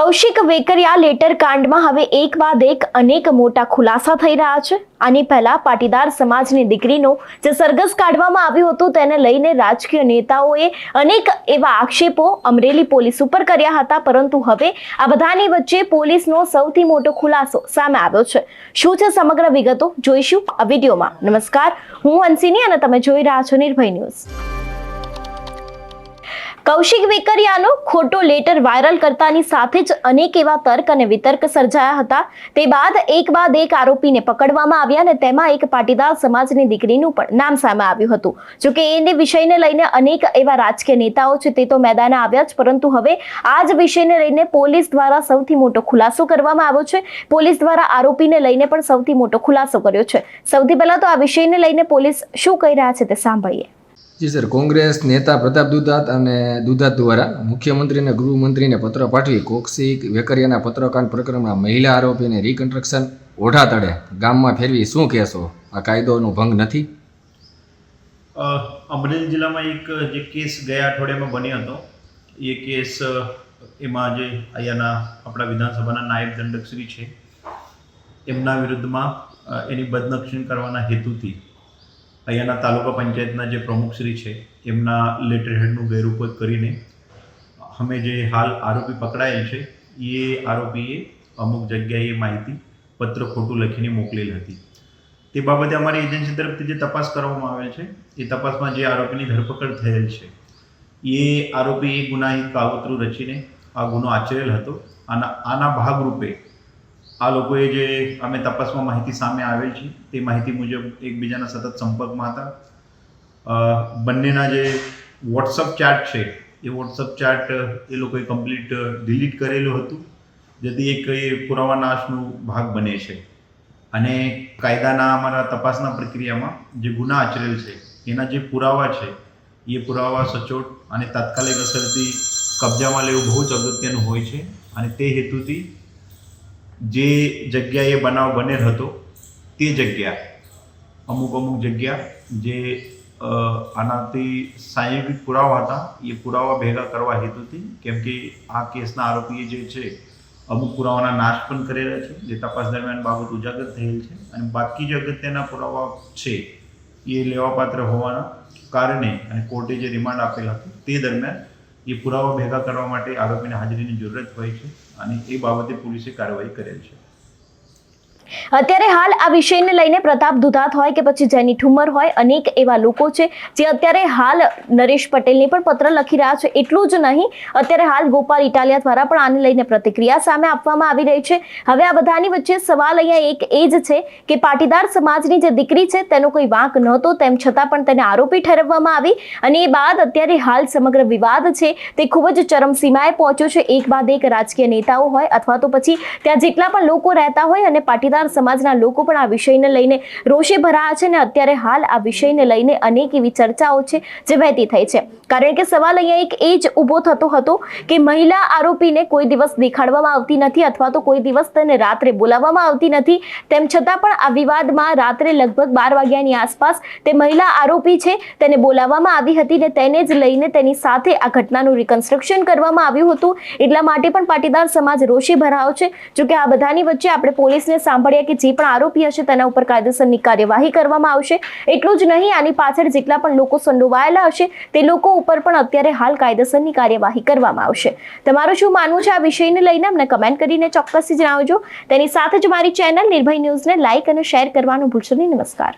Kaushik Vekariya letter કાંડમાં હવે એક બાદ એક અનેક મોટા ખુલાસા થઈ રહ્યા છે. આની પહેલા પાટીદાર સમાજની દીકરીનો જે સરઘસ કાઢવામાં આવ્યું હતું તેને લઈને રાજકીય નેતાઓએ અનેક એવા આક્ષેપો અમરેલી પોલીસ ઉપર કર્યા હતા, પરંતુ હવે આ બધાની વચ્ચે પોલીસનો સૌથી મોટો ખુલાસો સામે આવ્યો છે. શું છે સમગ્ર વિગતો જોઈશું આ વિડીયોમાં. નમસ્કાર, હું હંસિની અને તમે જોઈ રહ્યા છો નિર્ભય ન્યૂઝ. કૌશિક વેકરિયાનો ખોટો લેટર વાયરલ કરતાની સાથે જ અનેક એવા તર્ક અને વિતર્ક સર્જાયા હતા. તે બાદ એક બાદ એક આરોપીને પકડવામાં આવ્યા અને તેમાં એક પાટીદાર સમાજની દીકરીનું પણ નામ સામે આવ્યું હતું. જોકે એને વિષયને લઈને અનેક એવા રાજકીય નેતાઓ છે તે તો મેદાને આવ્યા જ, પરંતુ હવે આ જ વિષયને લઈને પોલીસ દ્વારા સૌથી મોટો ખુલાસો કરવામાં આવ્યો છે. પોલીસ દ્વારા આરોપીને લઈને પણ સૌથી મોટો ખુલાસો કર્યો છે. સૌથી પહેલા તો આ વિષયને લઈને પોલીસ શું કહી રહ્યા છે તે સાંભળીએ. જી સર, કોંગ્રેસ નેતા પ્રતાપ દુધાત અને દુધાત દ્વારા મુખ્યમંત્રી અને ગૃહમંત્રીને પત્ર પાઠવી કોક્સિક વેકરિયાના પત્રકાંડ પ્રકરણમાં મહિલા આરોપીને રિકન્સ્ટ્રક્શન ઓઢા તળે. ગામમાં ફેરવી શું કહેશો? આ કાયદોનો ભંગ નથી? અમરેલી જિલ્લામાં એક જે કેસ ગયા અઠવાડિયામાં બન્યો હતો, એ કેસ એમાં જે અહીંયાના આપણા વિધાનસભાના નાયબ દંડકશ્રી છે, એમના વિરુદ્ધમાં એની બદનક્ષીણ કરવાના હેતુથી અહીંયાના તાલુકા પંચાયતના જે પ્રમુખશ્રી છે, એમના લેટર હેડનું ગેરઉપયોગ કરીને અમે જે હાલ આરોપી પકડાયેલ છે, એ આરોપીએ અમુક જગ્યાએ માહિતી પત્ર ખોટું લખીને મોકલેલ હતી. તે બાબતે અમારી એજન્સી તરફથી જે તપાસ કરવામાં આવેલ છે, એ તપાસમાં જે આરોપીની ધરપકડ થયેલ છે, એ આરોપી ગુનાહિત કાવતરું રચીને આ ગુનો આચરેલ હતો. આના આના ભાગરૂપે આ લોકોએ જે અમે તપાસમાં માહિતી સામે આવેલ છે, તે માહિતી મુજબ એકબીજાના સતત સંપર્કમાં હતા. બંનેના જે વોટ્સઅપ ચાટ છે, એ વોટ્સઅપ ચાટ એ લોકોએ કમ્પ્લીટ ડિલીટ કરેલું હતું. જેથી એક એ પુરાવા નાશનું ભાગ બને છે. અને કાયદાના અમારા તપાસના પ્રક્રિયામાં જે ગુના આચરેલ છે, એના જે પુરાવા છે, એ પુરાવા સચોટ અને તાત્કાલિક અસરથી કબજામાં લેવું બહુ જ અગત્યનું હોય છે. અને તે હેતુથી જે જગ્યાએ બનાવ બનેલ હતો, તે જગ્યા, અમુક અમુક જગ્યા જે આનાથી સાયન્ટિફિક પુરાવા હતા, એ પુરાવા ભેગા કરવા હેતુથી કેમ કે આ કેસના આરોપીએ જે છે, અમુક પુરાવાના નાશ પણ કરેલા છે, જે તપાસ દરમિયાન બાબત ઉજાગર થયેલ છે, અને બાકી જે અગત્યના પુરાવા છે, એ લેવાપાત્ર હોવાના કારણે અને કોર્ટે જે રિમાન્ડ આપેલ હતું, તે દરમિયાન એ પુરાવા ભેગા કરવા માટે આરોપીને હાજરીની જરૂરત હોય છે અને એ બાબતે પોલીસે કાર્યવાહી કરેલ છે. અત્યારે હાલ આ વિષયને લઈને પ્રતાપ દુધાત હોય કે પછી જેની ઠુમર હોય, અનેક એવા લોકો છે જે અત્યારે હાલ નરેશ પટેલને પણ પત્ર લખી રહ્યા છે. એટલું જ નહીં, અત્યારે હાલ ગોપાલ ઇટાલિયા દ્વારા પણ આને લઈને પ્રતિક્રિયા સામે આપવામાં આવી રહી છે. હવે આ બધાની વચ્ચે સવાલ અહીંયા એક એ જ છે કે પાટીદાર સમાજની જે દીકરી છે તેનો કોઈ વાંક નહોતો, તેમ છતાં પણ તેને આરોપી ઠેરવવામાં આવી અને એ બાદ અત્યારે હાલ સમગ્ર વિવાદ છે તે ખૂબ જ ચરમસીમાએ પહોંચ્યો છે. એક બાદ એક રાજકીય નેતાઓ હોય અથવા તો પછી ત્યાં જેટલા પણ લોકો રહેતા હોય અને પાટીદાર સમાજના લોકો પણ આ વિષયને લઈને રોષે ભરાયા છે અને અત્યારે હાલ આ વિષયને લઈને અનેક એવી ચર્ચાઓ છે જે વહેતી થઈ છે. કારણ કે સવાલ અહીંયા એક એ જ ઊભો થતો હતો કે મહિલા આરોપીને કોઈ દિવસ દેખાડવામાં આવતી નથી અથવા તો કોઈ દિવસ તેને રાત્રે બોલાવવામાં આવતી નથી. તેમ છતાં પણ આ વિવાદમાં રાત્રે લગભગ બાર વાગ્યાની આસપાસ તે મહિલા આરોપી છે તેને બોલાવવામાં આવી હતી ને તેને જ લઈને તેની સાથે આ ઘટનાનું રિકન્સ્ટ્રક્શન કરવામાં આવ્યું હતું. એટલા માટે પણ પાટીદાર સમાજ રોષે ભરાયો છે. જોકે આ બધાની વચ્ચે આપણે પોલીસને સાંભળ્યા કે જે પણ આરોપી હશે તેના ઉપર કાયદેસરની કાર્યવાહી કરવામાં આવશે. એટલું જ નહીં, આની પાછળ જેટલા પણ લોકો સંડોવાયેલા હશે, તે લોકો ઉપર પણ અત્યારે હાલ કાયદેસરની કાર્યવાહી કરવામાં આવશે. તમારું શું માનવું છે આ વિષયને લઈને? અમને કમેન્ટ કરીને ચોક્કસથી જણાવજો. તેની સાથે જ મારી ચેનલ નિર્ભય ન્યૂઝને લાઇક અને શેર કરવાનું ભૂલશો નહીં. નમસ્કાર.